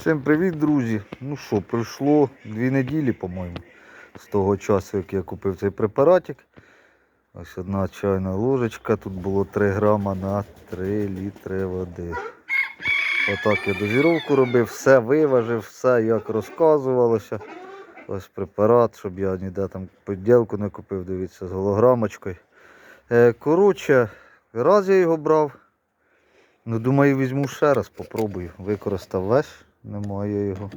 Всім привіт, друзі! Ну що, пройшло дві неділі, по-моєму, з того часу, як я купив цей препаратик. Ось одна чайна ложечка, тут було 3 грама на 3 літри води. Отак я дозіровку робив, все виважив, все як розказувалося. Ось препарат, щоб я ніде там поділку не купив, дивіться, з голограмочкою. Е, коротше, раз я його брав. Ну, думаю, візьму ще раз, попробую. Використав весь, немає його.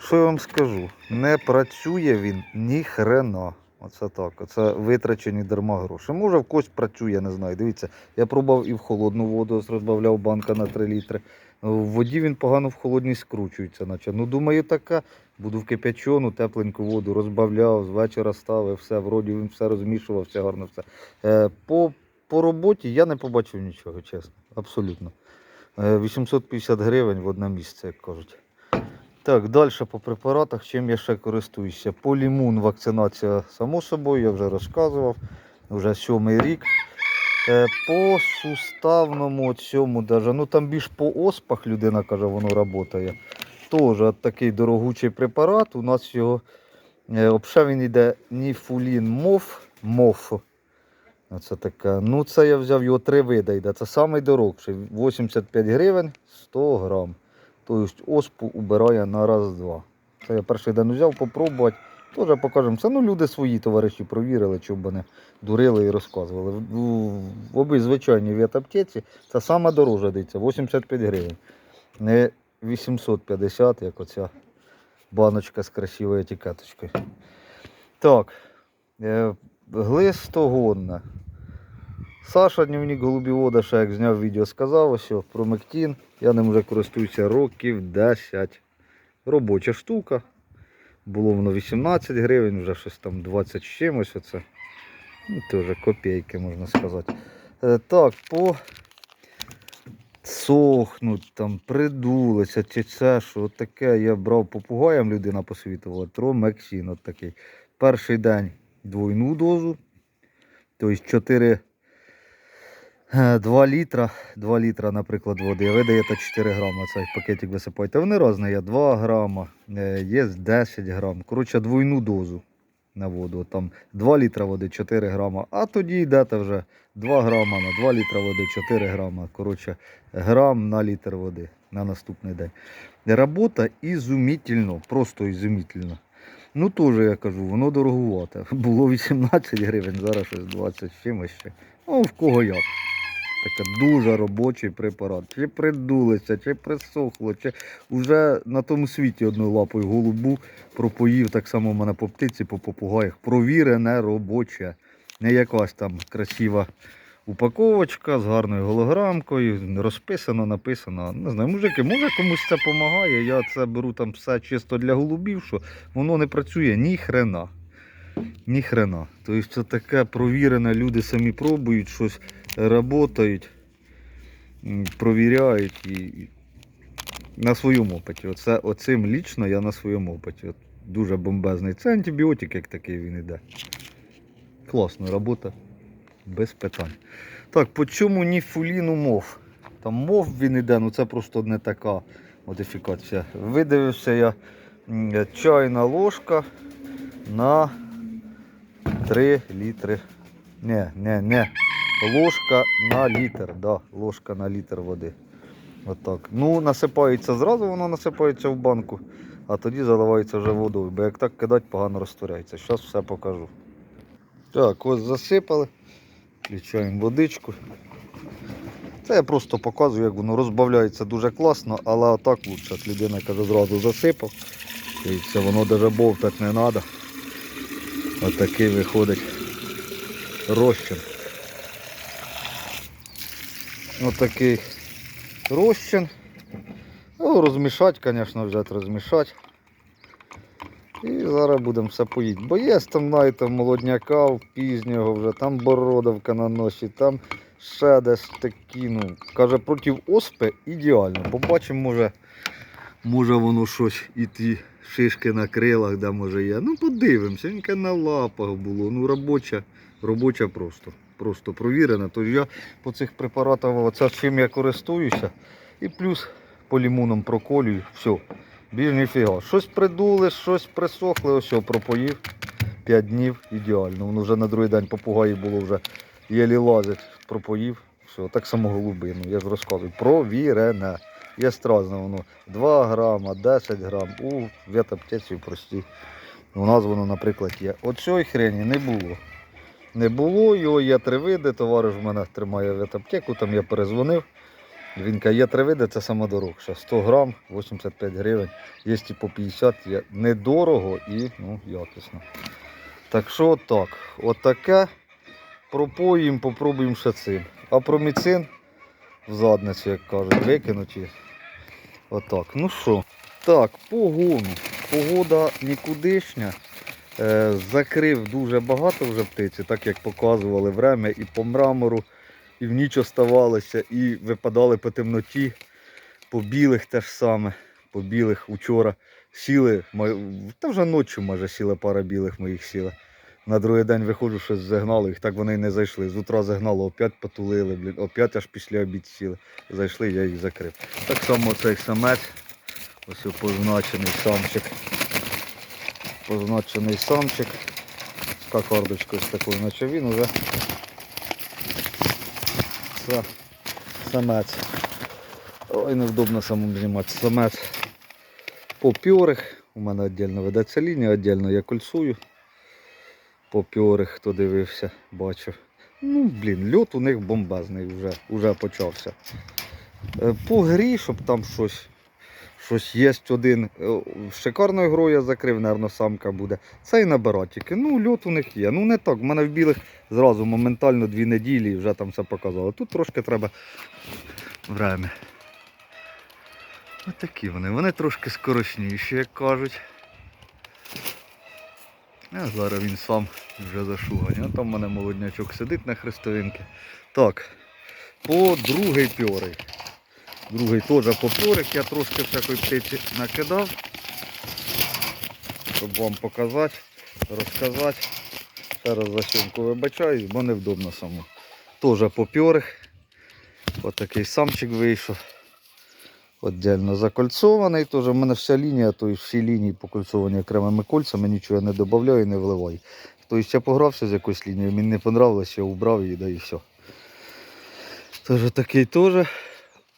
Що я вам скажу? Не працює він ні хрена. Оце так. Оце витрачені дарма гроші. Може в когось працює, не знаю. Дивіться, я пробував і в холодну воду, розбавляв банка на 3 літри. В воді він погано в холодній скручується, наче. Ну, думаю, таке. Буду в кип'ячену, тепленьку воду, розбавляв, з вечора ставив, все, вроді він все розмішував, все гарно все. Е, по, по роботі я не побачив нічого, чесно. Абсолютно. Е, 850 гривень в одне місце, як кажуть. Так, далі по препаратах, чим я ще користуюся. Полімун вакцинація, само собою, я вже розказував. Вже сьомий рік. Е, По суставному цьому, ну там більш по оспах людина каже, воно працює. Теж такий дорогучий препарат. У нас його е, взагалі він йде ніфулін мов, моф. Оце таке. Ну, це я взяв його три види йде. Це найдорогший. 85 гривень 100 грам. Тобто оспу убирає на раз-два. Це я перший день взяв попробувати. Теж покажемо. Це ну, люди свої товариші провірили, щоб вони дурили і розказували. В, в, в звичайній ветаптеці це саме дороже дивіться, 85 гривень. Не 850, як оця баночка з красивою етикеточкою. Так, е, глистогонна. Саша дневник голубівода, ще як зняв відео, сказав ось про Мектін. Я ним вже користуюся років 10. Робоча штука. Було воно 18 гривень, вже щось там 20 з чимось. Оце. Ну, теж копійки, можна сказати. Е, так, по сохнуть, там, придулися, чи це, що от таке я брав попугаям, людина посвітувала, тромексін от такий. Перший день двойну дозу, тобто 4 Е, 2 літра, 2 літра, наприклад, води. Ви даєте 4 грама, цей пакетик висипаєте. Вони різні, є 2 грама, е, є 10 грам. Коротше, двойну дозу на воду. Там 2 літра води, 4 грама. А тоді йдете вже 2 грама на 2 літра води, 4 грама. Коротше, грам на літр води на наступний день. Робота ізумітельно, просто ізумітельно. Ну, теж я кажу, воно дороговате. Було 18 гривень, зараз щось 20 з чимось ще. Ну, в кого як. Таке дуже робочий препарат. Чи придулися, чи присохло, чи вже на тому світі одною лапою голубу пропоїв так само в мене по птиці, по попугаях. Провірене робоче. Не якась там красива упаковочка з гарною голограмкою, розписано, написано. Не знаю, мужики, може комусь це допомагає. Я це беру там все чисто для голубів, що воно не працює ні хрена. Ні хрена. Тобто це таке провірене, люди самі пробують, щось працюють, провіряють і на своєму опиті. Оце, оцим лічно я на своєму опиті. От дуже бомбезний. Це антибіотик, як такий він іде. Класна робота, без питань. Так, по чому ніфуліну мов? Там мов він іде, ну це просто не така модифікація. Видивився я чайна ложка на 3 літри. Не, не, не. Ложка на літр, да, ложка на літр води. Отак. Ну, насипається зразу, воно насипається в банку, а тоді заливається вже водою, бо як так кидати, погано розтворяється. Зараз все покажу. Так, ось засипали. Включаємо водичку. Це я просто показую, як воно розбавляється дуже класно, але отак лучше. Людина каже, зразу засипав. Дивіться, воно навіть бовтати не треба. Отакий виходить розчин. Отакий розчин. Ну, розмішати, звісно, взяти розмішати. І зараз будемо все поїти. Бо є там, знаєте, молодняка пізнього вже, там бородавка на носі, там ще десь такі, ну, каже, проти оспи ідеально. Побачимо, може, може воно щось і ті шишки на крилах, де може є. Ну, подивимося, яке на лапах було. Ну, робоча, робоча просто. Просто провірена. Тож я по цих препаратах, оце чим я користуюся. І плюс по лімонам проколюю, все. Більш ніфіга. Щось придули, щось присохли, ось пропоїв. 5 днів ідеально. Воно вже на другий день попугаї було вже єлі лазить, пропоїв. Все, так само голубину. Я ж розказую. Провірене. Є стразне воно 2 грама, 10 грам. У ветаптеці прості. У нас воно, наприклад, є. От хрені не було. Не було, його є три види, товариш в мене тримає ветаптеку, там я перезвонив. Він каже, є три види, це самодорогше. 100 грам, 85 гривень. Є по 50, є недорого і ну, якісно. Так що так, отаке. Пропоїм, попробуємо ще цим. А проміцин в задницю, як кажуть, викинуті. Отак. Ну що, так, погону. Погода нікудишня. Е, закрив дуже багато вже птиці, так як показували время і по мрамору, і в ніч оставалося, і випадали по темноті, по білих теж саме. По білих вчора сіли, та вже ночі майже сіла пара білих моїх сіла. На другий день виходжу, щось загнало, їх так вони й не зайшли. З утра загнало, опять потулили, блін, опять аж після обід сіли. Зайшли, я їх закрив. Так само цей самець, ось позначений самчик. Позначений самчик з кокардочкою з такою, наче він уже це самець. Ой, невдобно самому знімати. Самець попьорих. У мене віддільно ведеться лінія, віддільно я кольцую. Попьорих, хто дивився, бачив. Ну, блін, льот у них бомбезний вже, вже почався. Е, По грі, щоб там щось, щось є один. е, Шикарною грою я закрив, напевно, самка буде. Це і на баратики. Ну, льот у них є. Ну не так. У мене в білих зразу моментально дві неділі вже там все показало. Тут трошки треба время. Ось такі вони. Вони трошки скорочніші, як кажуть. А зараз він сам вже зашуганий. А там в мене молоднячок сидить на хрестовинки. Так, по другий пьорий. Другий теж по пьорик. Я трошки всякої птиці накидав. Щоб вам показати, розказати. Зараз за сьомку вибачаюсь, бо невдобно само. Теж по пьорих. Ось такий самчик вийшов. Отдельно закольцований. Теж в мене вся лінія, тобто всі лінії покольцовані окремими кольцями, нічого не додаю і не вливаю. Тобто я погрався з якоюсь лінією, мені не понравилось, я убрав її, да і все. Тож такий теж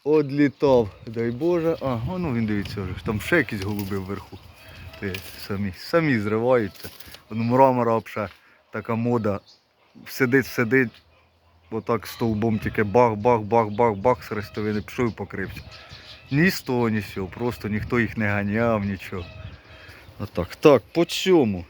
одлітав, дай Боже. А, ну він дивіться вже, там ще якісь голуби вверху. Ти, самі, самі зриваються. Воно мрамора взагалі така мода. Сидить, сидить, отак стовбом тільки бах-бах-бах-бах-бах з рестовини пішов і покрився. Ні з того, ні з просто ніхто їх не ганяв, нічого. Отак. Так, по цьому.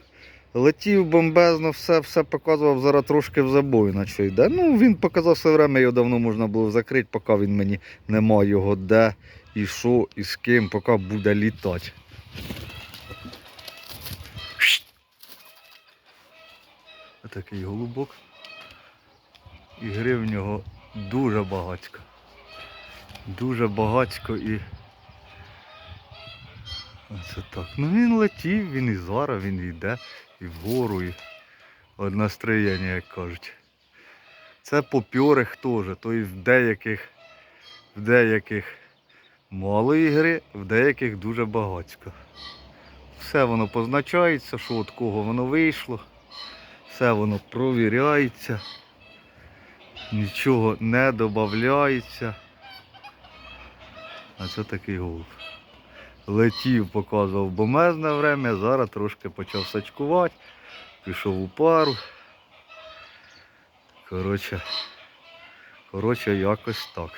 Летів бомбезно, все, все показував, зараз трошки в забой на що йде. Ну, він показав все время, його давно можна було закрити, поки він мені нема його де, і що, і з ким, поки буде літати. Отакий голубок. І гри в нього дуже багатько. Дуже багатько і. Оце так. Ну він летів, він і зараз, він йде, і вгору, і от настроєння, як кажуть. Це попьорих теж, тобто в деяких, в деяких мало ігри, в деяких дуже багатько. Все воно позначається, що від кого воно вийшло, все воно провіряється, нічого не додається. А це такий голуб. Летів, показував бомезне время, зараз трошки почав сачкувати, пішов у пару. Коротше, коротше, якось так.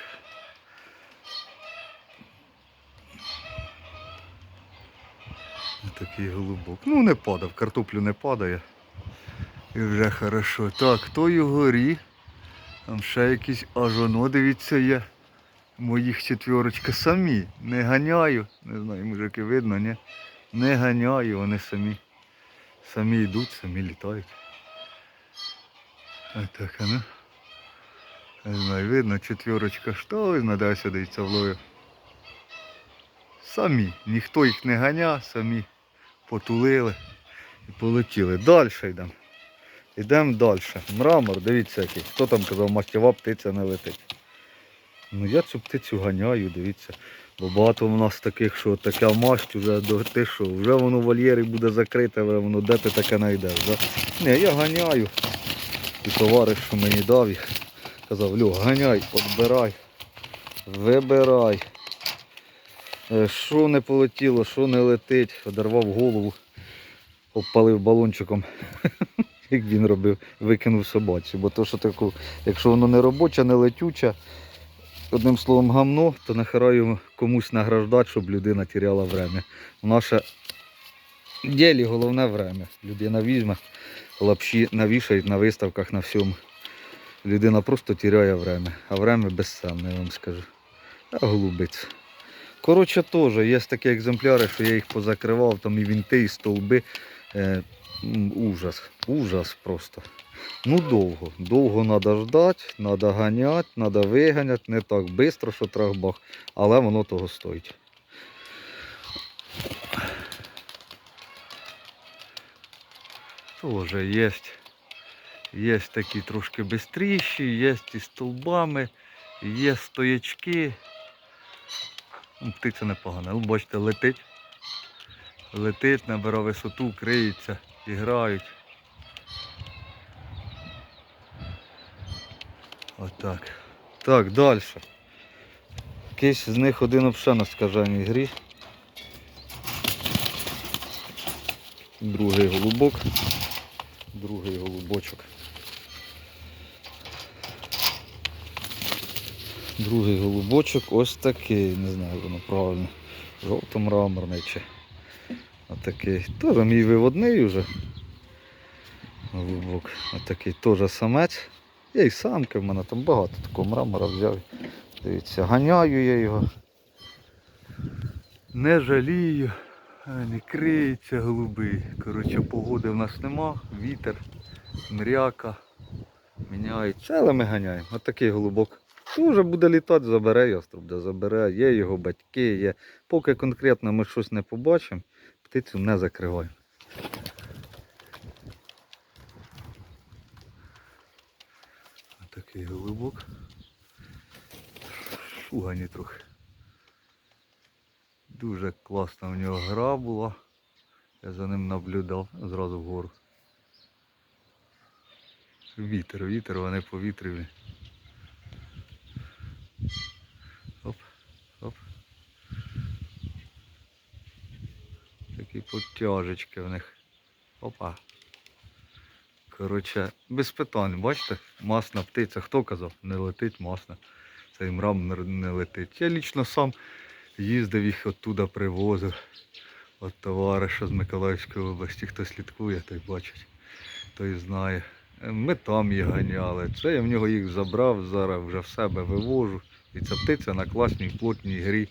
Такий голубок. Ну не падав, картоплю не падає. І вже хорошо. Так, той угорі. Там ще якісь аж воно, дивіться, є. Моїх четверочка самі. Не ганяю. Не знаю, мужики видно, ні? Не ганяю, вони самі. Самі йдуть, самі літають. А так, а ну. Не знаю, видно, четверочка що знайде сюди влою. Самі. Ніхто їх не ганя, самі потулили і полетіли. Далі йдемо. Йдемо далі. Мрамор, дивіться який. Хто там казав, мастєва птиця не летить. Ну я цю птицю ганяю, дивіться. Бо багато в нас таких, що така масть вже до ти що, вже воно в вольєрі буде закрите, вже воно де ти таке знайдеш. Да? Ні, я ганяю. І товариш, що мені дав їх, казав, Льо, ганяй, відбирай, вибирай. Е, Що не полетіло, що не летить, одервав голову, обпалив балончиком, як він робив, викинув собаці. Бо то, що таку, якщо воно не робоче, не летюче, одним словом гамно, то нахера комусь награждати, щоб людина тіряла время. В наше ділі головне время. Людина візьме, лапші навішають на виставках на всьому. Людина просто тіряє время, а время безцінне, я вам скажу. А голубець. Коротше, теж є такі екземпляри, що я їх позакривав, там і вінти, і стовби. Е, ужас, ужас просто. Ну довго. Довго треба ждати, треба ганяти, треба виганяти. Не так швидко, що трахбах, але воно того стоїть. Тоже є. Є такі трошки бистріші, є і столбами, є стоячки. Ну, Птиця непогана. Ну, бачите, летить. Летить, набирає висоту, криється, і грають. Отак. Так, далі. Якийсь з них один взагалі на скаженій грі. Другий голубок. Другий голубочок. Другий голубочок ось такий, не знаю, воно правильно. Жовто-мраморний чи отакий. Теж мій виводний вже. Голубок. Отакий теж самець. Є і самки в мене там багато такого мрамора взяв. Дивіться, ганяю я його. Не жалію, не криється голуби. Коротше, погоди в нас нема, вітер, мряка. Міняється, але ми ганяємо. Отакий голубок. Тоже буде літати, забере яструб, забере, є його батьки, є. Поки конкретно ми щось не побачимо, птицю не закриваємо. Такий голубок. Шугані трохи. Дуже класна в нього гра була. Я за ним наблюдав зразу вгору. Вітер, вітер, вони повітряні. Такі в них. Опа. Коротше, без питань, бачите, масна птиця. Хто казав? Не летить масна. Цей мрам не- летить. Я лічно сам їздив їх оттуда привозив. От товариша з Миколаївської області, хто слідкує, той бачить, той знає. Ми там їх ганяли. Це я в нього їх забрав, зараз вже в себе вивожу. І ця птиця на класній плотній грі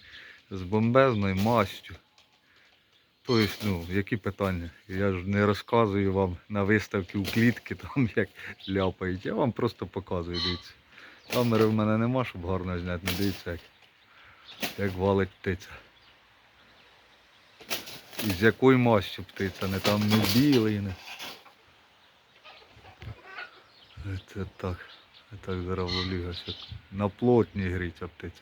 з бомбезною мастю. Тобто, ну, які питання? Я ж не розказую вам на виставки у клітки, там як ляпають. Я вам просто показую, дивіться. Камери в мене нема, щоб гарно зняти. Ну дивіться, як, як валить птиця. І з якою мастю птиця, не там не білий, не. Це так. Це так зараз волігася. На плотній грі ця птиця.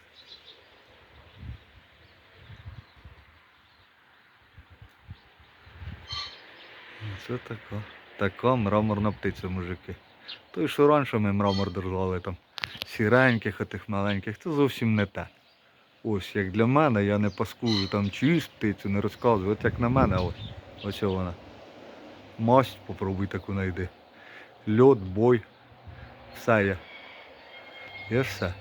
Це така. Така мраморна птиця, мужики. Той, що раніше ми мрамор держали там сіреньких, отих маленьких, це зовсім не те. Ось як для мене, я не паскую там чиюсь птицю, не розказую. От як на мене, ось. Ось вона. Масть попробуй таку знайди. Льот, бой. Все є. Є все.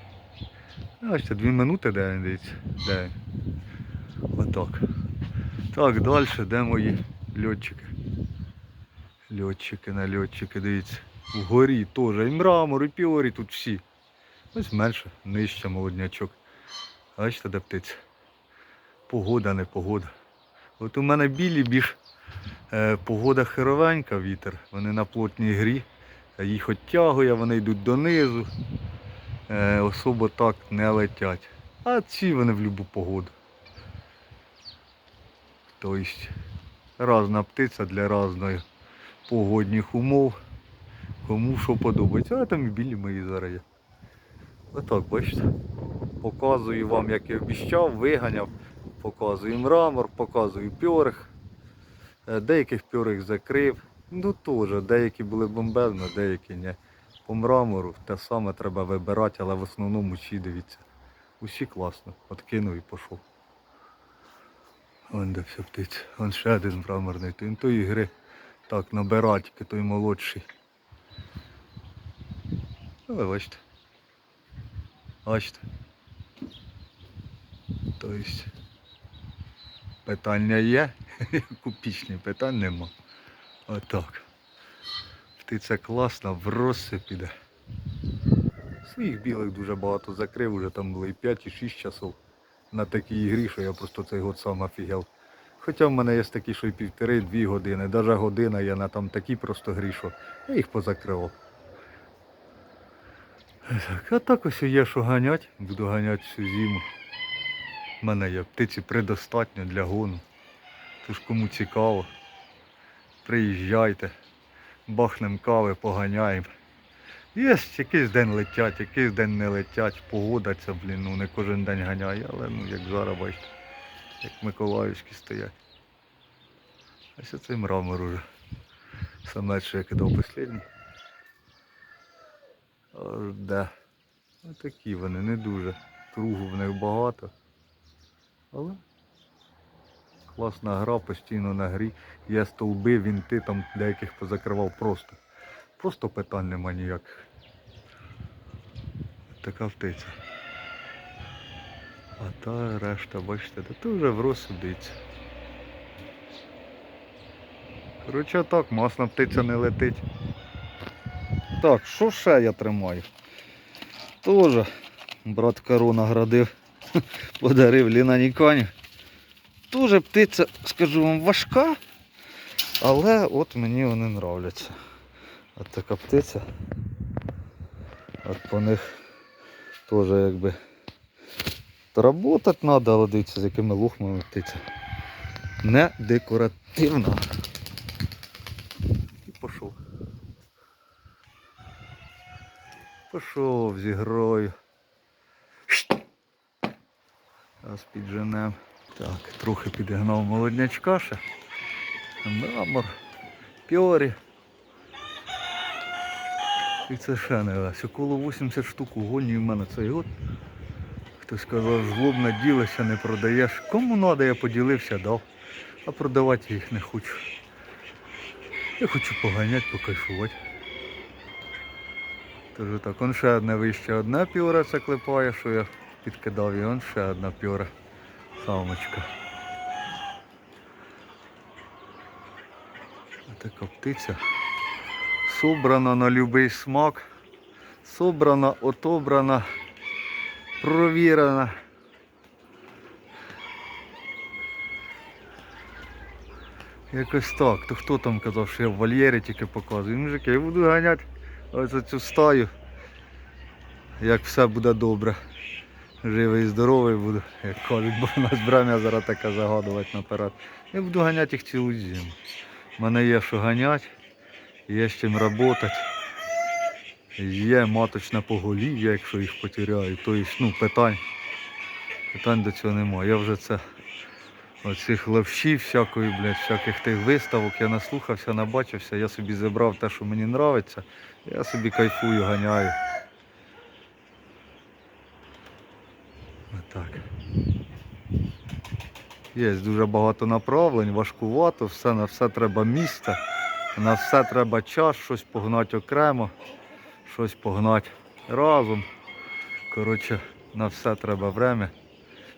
Ось це дві минути, де він дивіться. Де. Отак. Так, далі, де мої льотчики? Льотчики на льотчики, дивіться. Вгорі теж і мрамор, і піорі тут всі. Ось менше, нижче молоднячок. Бачите, де птиця? Погода, не погода. От у мене білі більш е, погода херовенька, вітер. Вони на плотній грі. Їх оттягує, вони йдуть донизу. Е, особо так не летять. А ці вони в будь-яку погоду. Тобто різна птиця для різної погодних умов. Кому що подобається. А там і білі мої зараз є. Отак, бачите. Показую вам, як і обіщав, виганяв. Показую мрамор, показую пьорих. Е, Деяких пьорих закрив. Ну теж, деякі були бомбезно, деякі ні. По мрамору те саме треба вибирати, але в основному усі дивіться. Усі класно. Откинув і пішов. Вон де вся птиця. Вон ще один мраморний. Той, той ігри. Так, набирать, той молодший. Ви бачите. Бачите. Тобто питання є, купічні питань нема. Отак. Птиця класна, в роси піде. Своїх білих дуже багато закрив, уже там було і 5, і 6 часов на такій ігрі, що я просто цей год сам офігел. Хоча в мене є такі, що і півтори-дві години, навіть година я на там такі просто грі, що я їх позакривав. А так ось є, що ганять, буду ганяти всю зиму. У мене є птиці предостатньо для гону. Тож кому цікаво, приїжджайте, бахнем кави, поганяємо. Є якийсь день летять, якийсь день не летять, погода ця, блін, ну не кожен день ганяє, але ну як зараз бачите, як Миколаївські стоять. Ось оцей мрамор уже. Саме що я кидав останній. Аж де. Отакі вони, не дуже. Кругу в них багато. Але класна гра, постійно на грі. Є стовби, вінти там деяких позакривав просто. Просто питань нема ніяких. Така птиця. А та решта, бачите, та то вже в розсудиться. Коротше так, масна птиця не летить. Так, що ще я тримаю? Тоже брат Каро наградив, подарив Ліна Нікані. Тоже птиця, скажу вам, важка, але от мені вони нравляться. От така птиця. От по них теж якби работати треба, але дивіться, з якими лухмами птиця. Не декоративна. І пішов. Пішов зі грою. Зараз підженем. Так, трохи підігнав молоднячка ще. Мрамор, пьорі. І це ще не весь. Около 80 штук угонів в мене цей год. Хтось сказав, жлобно ділися, не продаєш. Кому треба, я поділився, дав. А продавати я їх не хочу. Я хочу поганяти, покайфувати. Тож так, он ще одне вище одна піора це клепає, що я підкидав, і он ще одна піора. Самочка. Така птиця. Собрана на любий смак. Собрана, отобрана, провірена. Якось так. То хто там казав, що я в вольєрі тільки показую. Мужики, я буду ганяти ось цю стаю. Як все буде добре. Живий і здоровий буду, як кажуть, бо в нас бремя зараз таке загадувати наперед. Я буду ганяти їх цілу зиму. У мене є що ганяти, є з чим працювати. Є маточне поголів'я, якщо їх потеряю. Тобто, ну, питань, питань до цього немає. Я вже це оцих левшів всякої, блядь, всяких тих виставок, я наслухався, набачився, я собі зібрав те, що мені подобається. Я собі кайфую, ганяю. Отак. Є дуже багато направлень, важкувато, все на все треба місце, на все треба час, щось погнати окремо, щось погнати разом. Коротше, на все треба время.